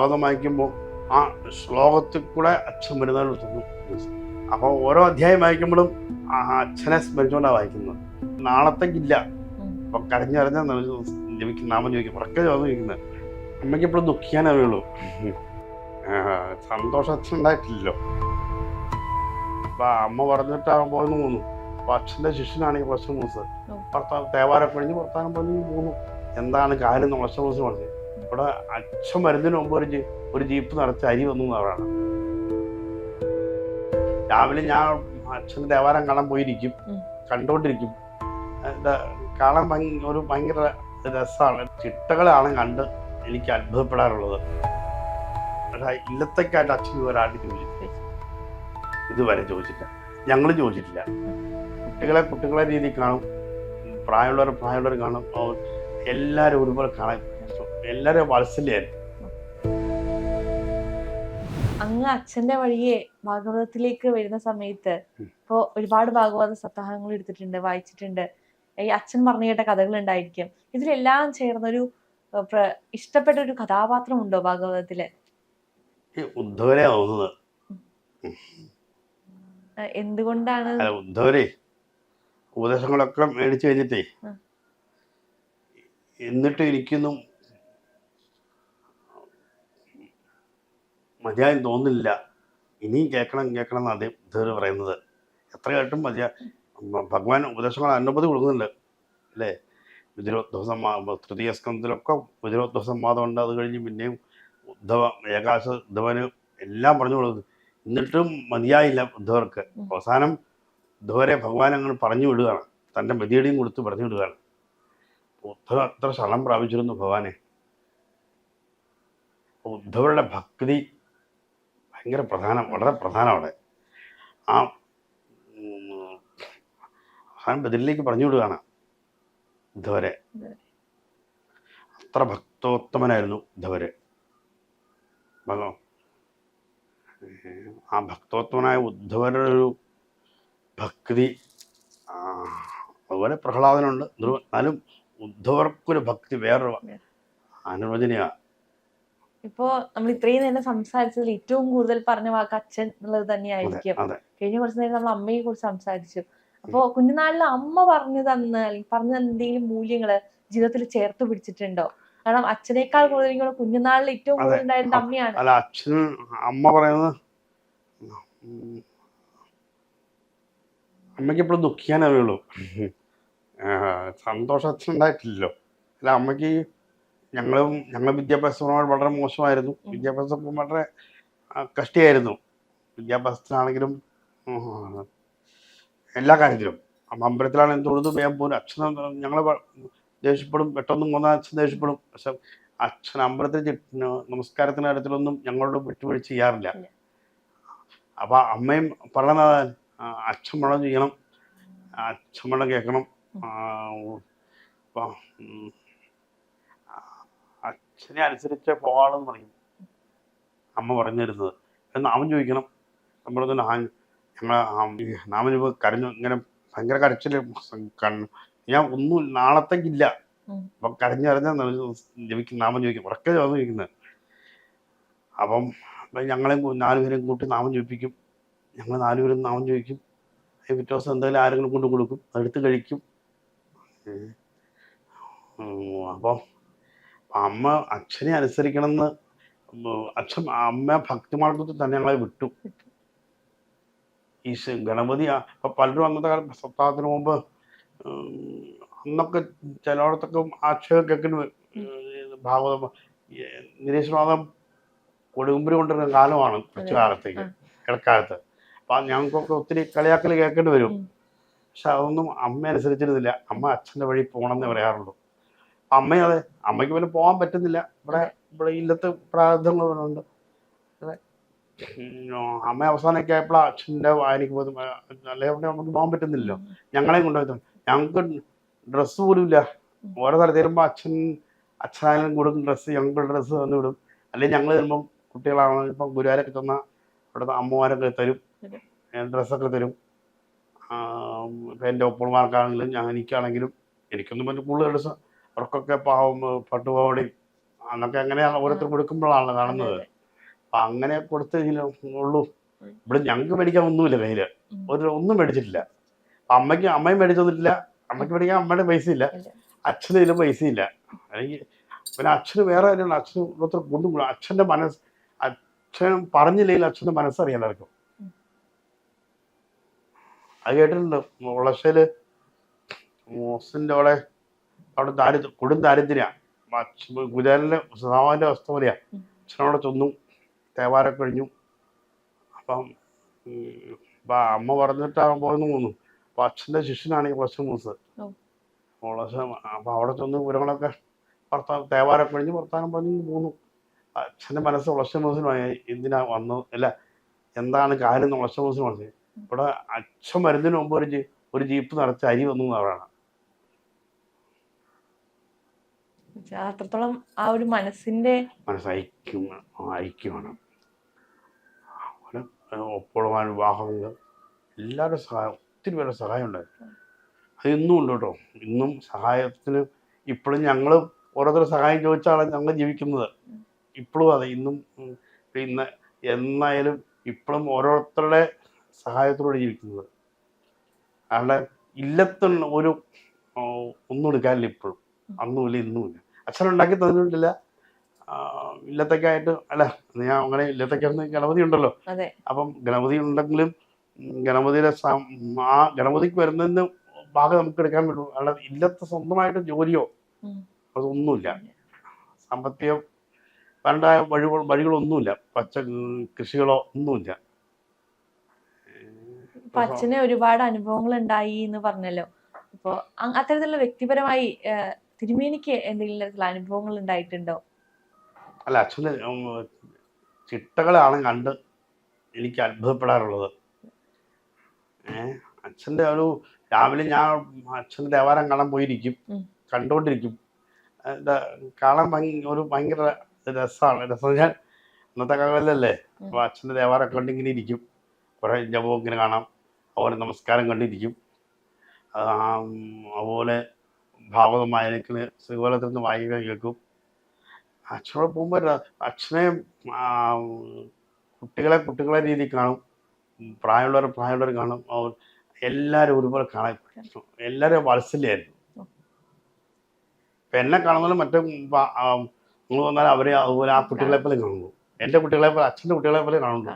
ഭാഗം വായിക്കുമ്പോൾ ആ ശ്ലോകത്തിൽ കൂടെ അച്ഛൻ വരുന്നതിൽ തോന്നും. അപ്പോൾ ഓരോ അധ്യായം വായിക്കുമ്പോഴും ആ അച്ഛനെ സ്മരിച്ചുകൊണ്ടാണ് വായിക്കുന്നത്. നാളത്തേക്കില്ല. അപ്പൊ കരഞ്ഞറിഞ്ഞ ജപിക്കുന്ന നാമം ചോദിക്കും. ഉറക്കെ ചോദിച്ചു ചോദിക്കുന്നത്. അമ്മയ്ക്ക് എപ്പോഴും ദുഃഖിക്കാനേ അറിയുള്ളൂ. ആ, സന്തോഷം അച്ഛൻ ഉണ്ടായിട്ടില്ലല്ലോ. അപ്പൊ അമ്മ പറഞ്ഞിട്ടാകുമ്പോൾ പോന്നു അപ്പൊ അച്ഛന്റെ ശിഷ്യനാണ് ഈ പ്രശ്നം മൂസ്. ഭർത്താവ് തേവാരം കഴിഞ്ഞ് ഭർത്താനം പോയി പോന്നു എന്താണ് കാര്യം എന്ന് പ്രശ്നം മൂസ് പറഞ്ഞു ഇവിടെ അച്ഛൻ മരുന്നിന് മുമ്പ് ഒരു ഒരു ജീപ്പ് നിറച്ച് അരി വന്നു അവരാണ് രാവിലെ ഞാൻ അച്ഛൻ ദേവാലയം കാണാൻ പോയിരിക്കും. കണ്ടോണ്ടിരിക്കും. കാണാൻ ഒരു ഭയങ്കര രസമാണ്. ചിട്ടകളാണ് കണ്ട് എനിക്ക് അത്ഭുതപ്പെടാറുള്ളത്. ഇല്ലത്തേക്കായിട്ട് അച്ഛൻ ഇതുവരെ ആരും ചോദിച്ചിട്ടില്ല. ഇതുവരെ ചോദിച്ചില്ല ഞങ്ങൾ ചോദിച്ചിട്ടില്ല. കുട്ടികളെ കുട്ടികളെ രീതിയിൽ കാണും. പ്രായമുള്ളവർ പ്രായമുള്ളവർ കാണും. എല്ലാവരും ഒരുപോലെ കാണാൻ എല്ലാവരും വാത്സല്യായിരുന്നു അങ്ങ് അച്ഛന്റെ വഴിയെ ഭാഗവതത്തിലേക്ക് വരുന്ന സമയത്ത്. ഇപ്പോ ഒരുപാട് ഭാഗവത സപ്താഹങ്ങൾ എടുത്തിട്ടുണ്ട് വായിച്ചിട്ടുണ്ട്. ഈ അച്ഛൻ പറഞ്ഞു കേട്ട കഥകൾ ഉണ്ടായിരിക്കും. ഇതിലെല്ലാം ചേർന്നൊരു ഇഷ്ടപ്പെട്ട ഒരു കഥാപാത്രം ഉണ്ടോ ഭാഗവതത്തിൽ? തോന്നുന്നത്. എന്തുകൊണ്ടാണ്? അല്ല ഉദ്ധവരെ ഉപദേശങ്ങളൊക്കെ മേടിച്ചു കഴിഞ്ഞിട്ടേ എന്നിട്ട് എനിക്കൊന്നും മതിയായും തോന്നില്ല ഇനിയും കേൾക്കണം കേൾക്കണം എന്ന് അദ്ദേഹം ഇതുവരെ പറയുന്നത്. എത്ര കേട്ടും മതിയാ ഭഗവാൻ ഉപദേശങ്ങൾ അനുമതി കൊടുക്കുന്നുണ്ട്. അല്ലേ? വിതിരോദ്ധവ സംവാദം തൃതീയ സ്കന്ധത്തിലൊക്കെ വിതിരോദ്ധവ സംവാദമുണ്ട് അത് കഴിഞ്ഞ് പിന്നെയും ഉദ്ധവ ഏകാശ ഉദ്ധവന് എല്ലാം പറഞ്ഞു കൊടുക്കുന്നു. എന്നിട്ടും മതിയായില്ല ഉദ്ധവർക്ക്. അവസാനം ഉദ്ധവരെ ഭഗവാൻ അങ്ങനെ പറഞ്ഞു വിടുകയാണ്. തന്റെ ബദിയടിയും കൊടുത്ത് പറഞ്ഞു വിടുകയാണ്. ഉദ്ധവ അത്ര ശരണം പ്രാപിച്ചിരുന്നു ഭഗവാനെ. ഉദ്ധവരുടെ ഭക്തി ഭയങ്കര പ്രധാനം വളരെ പ്രധാനമാണ് ആ അവസാനം ബദലിലേക്ക് പറഞ്ഞു വിടുകയാണ് ഉദ്ധവരെ അതെ. അത്ര ഭക്തോത്തമനായിരുന്നു ഉദ്ധവര് ഭഗവാൻ ആ ഭക്തോത്തമനായ ഉദ്ധവരുടെ ഒരു ഭക്തി അതുപോലെ പ്രഹ്ലാദനുണ്ട്. ധ്രുവ എന്നാലും ഉദ്ധവർക്കൊരു ഭക്തി വേറൊരു അനുവചനീയ ഇപ്പോ നമ്മൾ ഇത്രയും നേരം സംസാരിച്ചതിൽ ഏറ്റവും കൂടുതൽ പറഞ്ഞ വാക്ക് അച്ഛൻ എന്നുള്ളത് തന്നെയായിരിക്കും. കഴിഞ്ഞ കുറച്ച് നേരം നമ്മൾ അമ്മയെ കുറിച്ച് സംസാരിച്ചു. അപ്പോ കുഞ്ഞുനാളിൽ അമ്മ പറഞ്ഞു തന്ന അല്ലെങ്കിൽ പറഞ്ഞു തന്ന എന്തെങ്കിലും മൂല്യങ്ങൾ ജീവിതത്തിൽ ചേർത്ത് പിടിച്ചിട്ടുണ്ടോ? കാരണം അച്ഛനേക്കാൾ കൂടുതൽ കുഞ്ഞുനാളിൽ ഏറ്റവും കൂടുതൽ ഉണ്ടായിരുന്നത് അമ്മയാണ്. അല്ല അച്ഛൻ അമ്മ പറയുന്നത് അമ്മയ്ക്ക് എപ്പോഴും ദുഃഖിക്കാനേ അറിയുള്ളൂ. സന്തോഷം അച്ഛൻ ഉണ്ടായിട്ടില്ലല്ലോ. അല്ല അമ്മയ്ക്ക് ഞങ്ങളും ഞങ്ങൾ വിദ്യാഭ്യാസപരമായി വളരെ മോശമായിരുന്നു. വിദ്യാഭ്യാസം വളരെ കഷ്ടിയായിരുന്നു. വിദ്യാഭ്യാസത്തിനാണെങ്കിലും എല്ലാ കാര്യത്തിലും. അമ്പലത്തിലാണ് അമ്പലത്തിലാണെങ്കിൽ തൊഴുത് വേഗം പോലും അച്ഛൻ ഞങ്ങൾ ദേഷ്യപ്പെടും. പെട്ടെന്ന് കൊന്നാൽ അച്ഛൻ ദേഷ്യപ്പെടും. പക്ഷെ അച്ഛൻ അമ്പലത്തിൽ നമസ്കാരത്തിന് കാര്യത്തിലൊന്നും ഞങ്ങളോട് വിട്ടുവീഴ്ച ചെയ്യാറില്ല. അപ്പൊ അമ്മയും പറയുന്നത് അച്ഛൻ മഴ ചെയ്യണം. അച്ഛൻ മഴ കേൾക്കണം. ആ, അച്ഛനെ അനുസരിച്ച് പോകാണെന്ന് പറയും. അമ്മ പറഞ്ഞിരുന്നത്. എന്ന് അവൻ ചോദിക്കണം. നമ്മൾ ഞങ്ങൾ നാമം ചോദിക്കുമ്പോൾ കരഞ്ഞു ഇങ്ങനെ ഭയങ്കര കരച്ചിൽ കണ്ണ് ഞാൻ ഒന്നും നാളത്തേക്കില്ല. അപ്പൊ കരഞ്ഞറിഞ്ഞാൽ ജപിക്കും. നാമൻ ചോദിക്കും. ഉറക്കെ ചോദിച്ചു ചോദിക്കുന്നത്. അപ്പം ഞങ്ങളെ നാലുപേരെയും കൂട്ടി നാമം ചോദിപ്പിക്കും ഞങ്ങൾ നാലുപേരും നാമം ചോദിക്കും പിറ്റേ ദിവസം എന്തെങ്കിലും ആരെങ്കിലും കൊണ്ട് കൊടുക്കും എടുത്ത് കഴിക്കും അപ്പം അമ്മ അച്ഛനെ അനുസരിക്കണമെന്ന് അച്ഛൻ അമ്മ ഭക്തിമാർഗത്തിൽ തന്നെ ഞങ്ങളെ വിട്ടു ഈ ഗണപതി ഇപ്പൊ പലരും അന്നത്തെ കാലം സപ്താഹത്തിന് മുമ്പ് അന്നൊക്കെ ചിലയിടത്തൊക്കെ ആക്ഷേപം കേൾക്കുന്നു ഭാഗവതം നിരീശ്വരവാദം കൊടുകുമ്പരി കൊണ്ടിരുന്ന കാലമാണ് കുറച്ചു. കാലത്തേക്ക്. ഇടക്കാലത്ത് അപ്പൊ ഞങ്ങൾക്കൊക്കെ ഒത്തിരി കളിയാക്കൽ കേൾക്കേണ്ടി വരും. പക്ഷെ അതൊന്നും അമ്മ അനുസരിച്ചിരുന്നില്ല അമ്മ അച്ഛന്റെ വഴി പോകണമെന്ന് പറയാറുള്ളൂ അമ്മ അതെ അമ്മയ്ക്ക് പിന്നെ പോകാൻ പറ്റുന്നില്ല. ഇവിടെ ഇവിടെ ഇല്ലത്തെ ഉണ്ട് അമ്മ അവസാനമൊക്കെ ആയപ്പോഴാണ് അച്ഛന്റെ വായനയ്ക്ക് പോകുന്നത് അല്ലെങ്കിൽ നമുക്ക് പോകാൻ പറ്റുന്നില്ലല്ലോ. ഞങ്ങളെ കൊണ്ടുപോയി ഞങ്ങൾക്ക് ഡ്രസ്സ് പോലും ഇല്ല. ഓരോ സ്ഥലത്ത് വരുമ്പോൾ അച്ഛൻ അച്ഛനായാലും കൊടുക്കും ഡ്രസ്സ് ഞങ്ങൾക്ക് ഡ്രസ്സ് തന്നു വിടും. അല്ലെങ്കിൽ ഞങ്ങൾ വരുമ്പം കുട്ടികളാണ് ഇപ്പം ഗുരുവാരൊക്കെ തന്ന ഇവിടെ അമ്മമാരൊക്കെ തരും. ഡ്രസ്സൊക്കെ തരും. എന്റെ ഒപ്പുമാർക്കാണെങ്കിലും ഞാൻ എനിക്കാണെങ്കിലും എനിക്കൊന്നും പറ്റും കൂടുതൽ ഡ്രസ്സ് അവർക്കൊക്കെ പാവം പട്ടുപാവടി അന്നൊക്കെ അങ്ങനെയാണ് ഓരോരുത്തർ കൊടുക്കുമ്പോഴാണല്ലോ കാണുന്നത്. അപ്പൊ അങ്ങനെ കൊടുത്തെങ്കിലും ഉള്ളൂ. ഇവിടെ ഞങ്ങൾക്ക് മേടിക്കാൻ ഒന്നുമില്ല കയ്യിൽ. ഒരു ഒന്നും മേടിച്ചിട്ടില്ല. അമ്മയ്ക്ക് അമ്മയും മേടിച്ചൊന്നുമില്ല അമ്മയ്ക്ക് മേടിക്കാൻ അമ്മയുടെ പൈസ ഇല്ല. അച്ഛനും ഇതിലും പൈസ ഇല്ല. എനിക്ക് പിന്നെ അച്ഛന് വേറെ കാര്യമാണ് അച്ഛന് ഓരോരുത്തർ കൊണ്ടും അച്ഛന്റെ മനസ്സ് അച്ഛൻ പറഞ്ഞില്ലെങ്കിൽ അച്ഛന്റെ മനസ്സറിയാം എല്ലാവർക്കും. ഉം. അത് കേട്ടിട്ടുണ്ട്. മുളശ്ശേൽ മോസിന്റെ അവിടെ അവിടെ ദാരിദ്ര്യം കൊടും ദാരിദ്ര്യ. ഗുജറാലിലെ സമാന്റെ അവസ്ഥ പോലെയാ. അച്ഛനവിടെ ചെന്നു തേവാരം കഴിഞ്ഞു. അപ്പം അമ്മ പറഞ്ഞിട്ടാണ് പോയെന്ന് തോന്നുന്നു. അപ്പൊ അച്ഛന്റെ ശിഷ്യനാണ് ഈ പ്ലസ് മൂസ്. മുളശ്ശ അപ്പൊ അവിടെ ചെന്ന് വിവരങ്ങളൊക്കെ വർത്താനം തേവാരം കഴിഞ്ഞ് വർത്താനം പറഞ്ഞു പോന്നു. അച്ഛന്റെ മനസ്സ് പ്ലസ് മൂസിനുമായി എന്തിനാ വന്നത്? അല്ല എന്താണ് കാര്യം പ്ലസ് മൂസിന് പറഞ്ഞത് ഇവിടെ അച്ഛൻ വരുന്നതിന് മുമ്പ് ഒരു ഒരു ജീപ്പ് നിറച്ച് അരി വന്നു എന്നാണ് അത്രത്തോളം ആ ഒരു മനസ്സിന്റെ മനസ്സൈക്യം ഐക്യമാണ് ഒപ്പോഴും വിവാഹങ്ങൾ എല്ലാവരുടെ സഹായം ഒത്തിരി പേരുടെ സഹായം ഉണ്ടായിരുന്നു. അത് ഇന്നും ഉണ്ട് കേട്ടോ. ഇന്നും സഹായത്തിന് ഇപ്പോഴും ഞങ്ങൾ ഓരോരുത്തരും സഹായം ചോദിച്ചാണ് ഞങ്ങൾ ജീവിക്കുന്നത്. ഇപ്പോഴും അതെ ഇന്നും ഇന്ന് എന്നായാലും ഇപ്പോഴും ഓരോരുത്തരുടെ സഹായത്തോടെ ജീവിക്കുന്നത്. അയാളുടെ ഇല്ലത്തുള്ള ഒരു ഒന്നും എടുക്കാനില്ല ഇപ്പോഴും. അന്നുമില്ല ഇന്നുമില്ല. അച്ഛനുണ്ടാക്കി തന്നിട്ടില്ല. ഇല്ലത്തക്കായിട്ട് അല്ല ഞാൻ അങ്ങനെ ഇല്ലത്തൊക്കെ ഗണപതി ഉണ്ടല്ലോ. അപ്പം ഗണപതി ഉണ്ടെങ്കിലും ഗണപതിയുടെ ആ ഗണപതിക്ക് വരുന്നതിന് ഭാഗം നമുക്ക് എടുക്കാൻ പറ്റുള്ളൂ. അല്ലാതെ ഇല്ലത്തെ സ്വന്തമായിട്ട് ജോലിയോ അതൊന്നുമില്ല. സാമ്പത്തികം പണ്ട വഴി വഴികളൊന്നുമില്ല. പച്ച കൃഷികളോ ഒന്നുമില്ല. അച്ഛന് ഒരുപാട് അനുഭവങ്ങൾ ഉണ്ടായി എന്ന് പറഞ്ഞല്ലോ. അപ്പൊ അത്തരത്തിലുള്ള വ്യക്തിപരമായി തിരുമേനിക്ക് എന്തെങ്കിലും തരത്തിലുള്ള അനുഭവങ്ങൾ ഉണ്ടായിട്ടുണ്ടോ? അല്ല അച്ഛന് ചിട്ടകളാണ് കണ്ട് എനിക്ക് അത്ഭുതപ്പെടാറുള്ളത്. ഏഹ് അച്ഛന്റെ ഒരു രാവിലെ ഞാൻ അച്ഛന്റെ ദേവാലയം കാണാൻ പോയിരിക്കും. കണ്ടുകൊണ്ടിരിക്കും കാണാൻ ഒരു ഭയങ്കര രസമാണ് രസം. ഞാൻ ഇന്നത്തെ കാലല്ലേ അപ്പൊ അപ്പോൾ അച്ഛന്റെ ദേവാലയം കണ്ടിങ്ങനെ ഇരിക്കും. കുറേ ജപവും ഇങ്ങനെ കാണാം. അതുപോലെ നമസ്കാരം കണ്ടിരിക്കും. അതുപോലെ ഭാഗവതം വായനക്കിന് ശ്രീകോലത്തിൽ നിന്ന് വായിക്കാൻ കേൾക്കും. അച്ഛനോട് പോകുമ്പോൾ അച്ഛനെ കുട്ടികളെ കുട്ടികളെ രീതിയിൽ കാണും. പ്രായമുള്ളവർ പ്രായമുള്ളവർ കാണും. അവർ എല്ലാവരും ഒരുപോലെ കാണാൻ എല്ലാവരും വാത്സല്യമായിരുന്നു ഉം. ഇപ്പം എന്നെ കാണുന്നതിലും മറ്റേ നിങ്ങൾ വന്നാൽ അവരെ അതുപോലെ ആ കുട്ടികളെ പോലെ കാണുന്നു. എന്റെ കുട്ടികളെ പോലെ അച്ഛന്റെ കുട്ടികളെ പോലെ കാണുന്നു.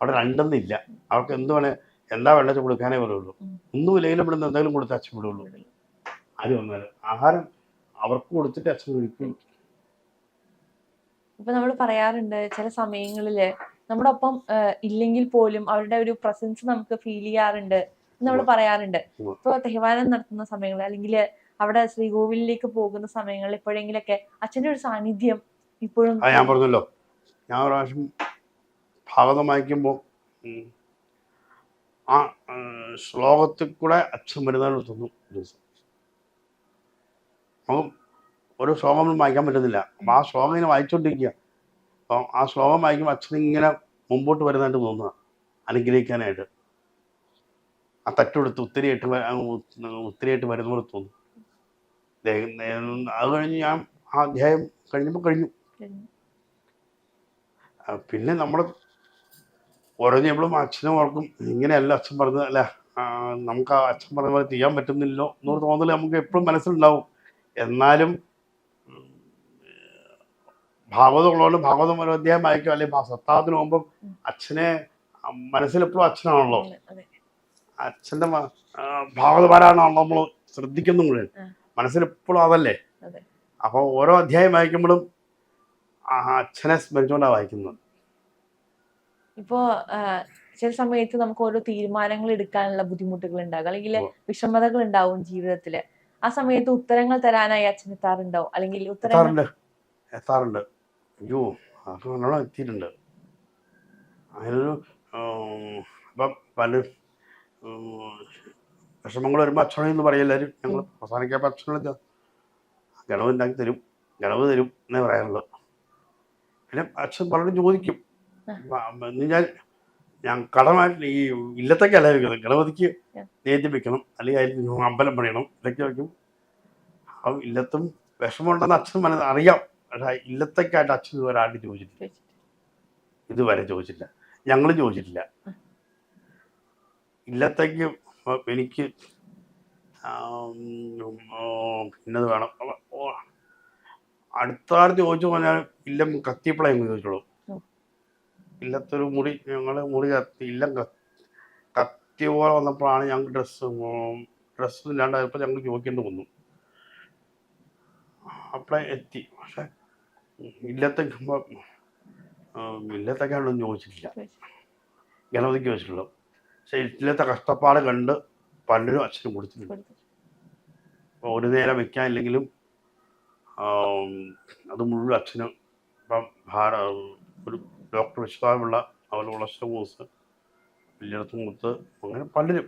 അവിടെ രണ്ടൊന്നും ഇല്ല. അവർക്ക് എന്ത് വേണേ എന്താ വേണ്ടത് കൊടുക്കാനേ പോലുള്ളൂ ഒന്നും ഇല്ലെങ്കിലും ഇവിടെ നിന്ന് എന്തെങ്കിലും കൊടുത്ത് അച്ഛൻ വിടുള്ളൂ. ആരും വന്നാലും. ആഹാരം അവർക്ക് കൊടുത്തിട്ട് അച്ഛൻ കഴിക്കും. ഇപ്പൊ നമ്മൾ പറയാറുണ്ട് ചില സമയങ്ങളിൽ നമ്മുടെ ഒപ്പം ഇല്ലെങ്കിൽ പോലും അവരുടെ ഒരു പ്രസൻസ് നമുക്ക് ഫീൽ ചെയ്യാറുണ്ട് നമ്മൾ പറയാറുണ്ട്. ഇപ്പൊ തെഹ്വാനം നടത്തുന്ന സമയങ്ങൾ അല്ലെങ്കിൽ അവിടെ ശ്രീകോവിലേക്ക് പോകുന്ന സമയങ്ങളിൽ എപ്പോഴെങ്കിലൊക്കെ അച്ഛന്റെ ഒരു സാന്നിധ്യം ഇപ്പോഴും ഞാൻ പറഞ്ഞല്ലോ. ഞാൻ ഒരു പ്രാവശ്യം ഭാഗതം വായിക്കുമ്പോൾ ആ ശ്ലോകത്തിൽ കൂടെ അച്ഛൻ വരുന്നതിന് തോന്നും ദിവസം. അപ്പം ഒരു ശ്ലോകം ഒന്നും വായിക്കാൻ പറ്റുന്നില്ല. അപ്പം ആ ശ്ലോകം ഇങ്ങനെ വായിച്ചുകൊണ്ടിരിക്കുക അപ്പം ആ ശ്ലോകം വായിക്കുമ്പോൾ അച്ഛൻ ഇങ്ങനെ മുമ്പോട്ട് വരുന്നതായിട്ട് തോന്നുക. അനുഗ്രഹിക്കാനായിട്ട്. ആ തട്ടെടുത്ത് ഉ- ഉത്തരിയായിട്ട് വരുന്ന പോലെ തോന്നും. അത് കഴിഞ്ഞ് ഞാൻ ആ അധ്യായം കഴിഞ്ഞപ്പോൾ കഴിഞ്ഞു. പിന്നെ നമ്മൾ ഓരോ ഞമ്മളും അച്ഛനും ഓർക്കും ഇങ്ങനെയല്ല അച്ഛൻ പറഞ്ഞത്. അല്ല നമുക്ക് ആ അച്ഛൻ പറഞ്ഞ പോലെ ചെയ്യാൻ പറ്റുന്നില്ലോ എന്നൊരു തോന്നൽ നമുക്ക് എപ്പോഴും മനസ്സിലുണ്ടാവും. എന്നാലും ഭാഗവതമുള്ളതുകൊണ്ട് ഭാഗവതം ഉള്ളതുകൊണ്ട് ഭാഗവതം ഒരു അധ്യായം വായിക്കും അല്ലെങ്കിൽ സത്താപത്തിന് മുമ്പ് അച്ഛനെ മനസ്സിലെപ്പോഴും അച്ഛനാണല്ലോ. അച്ഛന്റെ ഭാഗവതമാരാണോ നമ്മൾ ശ്രദ്ധിക്കുന്നു മുഴുവൻ. മനസ്സിലെപ്പോഴും അതല്ലേ? അതെ. അപ്പോൾ ഓരോ അധ്യായം വായിക്കുമ്പോഴും അച്ഛനെ സ്മരിച്ചുകൊണ്ടാണ് വായിക്കുന്നത്. ഇപ്പോ ചില സമയത്ത് നമുക്ക് ഓരോ തീരുമാനങ്ങൾ എടുക്കാനുള്ള ബുദ്ധിമുട്ടുകൾ ഉണ്ടാകും. അല്ലെങ്കിൽ. വിഷമതകൾ ഉണ്ടാവും ജീവിതത്തിൽ. ആ സമയത്ത് ഉത്തരങ്ങൾ തരാനായി അച്ഛൻ എത്താറുണ്ടോ? അല്ലെങ്കിൽ എത്താറുണ്ട്. എത്താറുണ്ട്. അയ്യോ അത് നല്ലോണം എത്തിയിട്ടുണ്ട്. അതിനൊരു ഇപ്പം പല വിഷമങ്ങൾ വരുമ്പോൾ എന്ന് പറയും എല്ലാവരും ഞങ്ങൾ അവസാനിക്കാൻ അച്ഛനെ ഗണവ് ഉണ്ടാക്കി തരും. ഗണവ് തരും എന്നേ പറയാറുള്ളൂ. പിന്നെ അച്ഛൻ പലരും ചോദിക്കും. ഞാൻ ഞാൻ കടമായിട്ട് ഈ ഇല്ലത്തൊക്കെയല്ല വെക്കുന്നത് ഗണപതിക്ക് നേരി നേദ്യം വെക്കണം. അല്ലെങ്കിൽ അതിൽ അമ്പലം പണിയണം. ഇതൊക്കെ വയ്ക്കും ആ ഇല്ലത്തും വിഷമമുണ്ടെന്ന് അച്ഛൻ മനസ്സ് അറിയാം. പക്ഷേ ഇല്ലത്തേക്കായിട്ട് അച്ഛൻ ഇതുവരെ ആരും ചോദിച്ചിട്ടില്ല. ഇതുവരെ ചോദിച്ചില്ല. ഞങ്ങളും ചോദിച്ചിട്ടില്ല. ഇല്ലത്തേക്ക് എനിക്ക് പിന്നത് വേണം. അടുത്താർ ചോദിച്ചു പറഞ്ഞാൽ ഇല്ലം കത്തിയപ്പോഴേ ഞങ്ങൾ ചോദിച്ചോളൂ. ഇല്ലത്തൊരു മുടി ഞങ്ങൾ മുടി കത്തി ഇല്ലം കത്തി. പോലെ വന്നപ്പോഴാണ് ഞങ്ങൾക്ക് ഡ്രസ്സ് ഡ്രസ്സ് ഇല്ലാണ്ടായപ്പോൾ ഞങ്ങൾ ചോദിക്കേണ്ടി വന്നു. അപ്പോഴേ എത്തി. പക്ഷെ ഇല്ലത്തേക്ക് ഇല്ലത്തേക്കാണൊന്നും ചോദിച്ചിട്ടില്ല. ഗണപതിക്ക് ചോദിച്ചിട്ടുള്ളൂ. പക്ഷെ ഇല്ലത്തെ കഷ്ടപ്പാട് കണ്ട് പലരും അച്ഛനും കൊടുത്തിട്ടുണ്ട്. ഒരു നേരം വെക്കാനില്ലെങ്കിലും അത് മുഴുവൻ അച്ഛനും ഇപ്പം ഒരു ഡോക്ടർ വിശ്വാസമുള്ള അവരുടെ മൂസ് വലിയടത്ത് മുത്ത് അങ്ങനെ പലരും.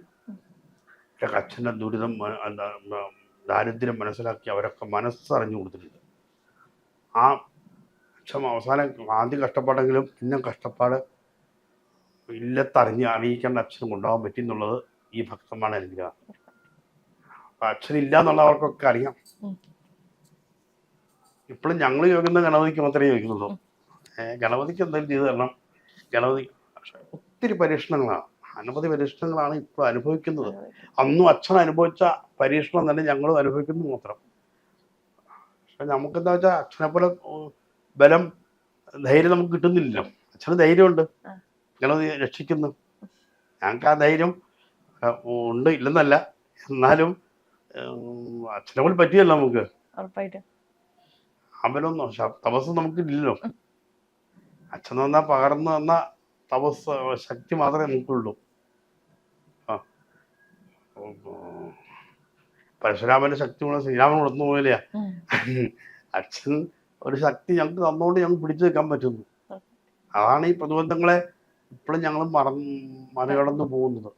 അച്ഛന്റെ ദുരിതം എന്താ ദാരിദ്ര്യം മനസ്സിലാക്കി അവരൊക്കെ മനസ്സറിഞ്ഞു കൊടുത്തിട്ടുണ്ട്. ആ അച്ഛൻ അവസാനം ആദ്യം കഷ്ടപ്പാടെങ്കിലും പിന്നെ കഷ്ടപ്പാട് ഇല്ലത്തറിഞ്ഞ് അറിയിക്കേണ്ട അച്ഛനും കൊണ്ടുപോകാൻ പറ്റി എന്നുള്ളത് ഈ ഭക്തന്മാരുടെ അനുഗ്രഹം. അപ്പൊ അച്ഛനില്ല എന്നുള്ളവർക്കൊക്കെ അറിയാം ഇപ്പോഴും ഞങ്ങൾ ചോദിക്കുന്ന ഗണപതിക്ക് മാത്രമേ ചോദിക്കുന്നുള്ളൂ. ഗണപതിക്ക് എന്തെങ്കിലും ചെയ്തു തരണം. ഗണപതി പക്ഷെ ഒത്തിരി പരീക്ഷണങ്ങളാണ്. അനവധി പരീക്ഷണങ്ങളാണ് ഇപ്പോൾ അനുഭവിക്കുന്നത്. അന്നും അച്ഛൻ അനുഭവിച്ച പരീക്ഷണം തന്നെ ഞങ്ങളും അനുഭവിക്കുന്നു മാത്രം. പക്ഷെ നമുക്കെന്താ വെച്ചാൽ അച്ഛനെ പോലെ ബലം ധൈര്യം നമുക്ക് കിട്ടുന്നില്ല അച്ഛന് ധൈര്യമുണ്ട്. ഗണപതി രക്ഷിക്കുന്നു. ഞങ്ങൾക്ക് ആ ധൈര്യം ഉണ്ട് ഇല്ലെന്നല്ല. എന്നാലും അച്ഛനെ പോലെ പറ്റിയല്ലോ നമുക്ക്. അവനൊന്നും തപസ് നമുക്ക് നമുക്കില്ലല്ലോ. അച്ഛൻ തന്ന പകർന്നു തന്ന തപസ് ശക്തി മാത്രമേ നമുക്കുള്ളൂ ആ. പരശുരാമന്റെ ശക്തി കൂടെ ശ്രീരാമൻ കൊടുത്തു പോലെയാ അച്ഛൻ ഒരു ശക്തി ഞങ്ങൾക്ക് തന്നുകൊണ്ട് ഞങ്ങൾ പിടിച്ചു വെക്കാൻ പറ്റുന്നു. അതാണ് ഈ പ്രതിബന്ധങ്ങളെ ഇപ്പോഴും ഞങ്ങൾ മറ മറികടന്നു പോകുന്നത്.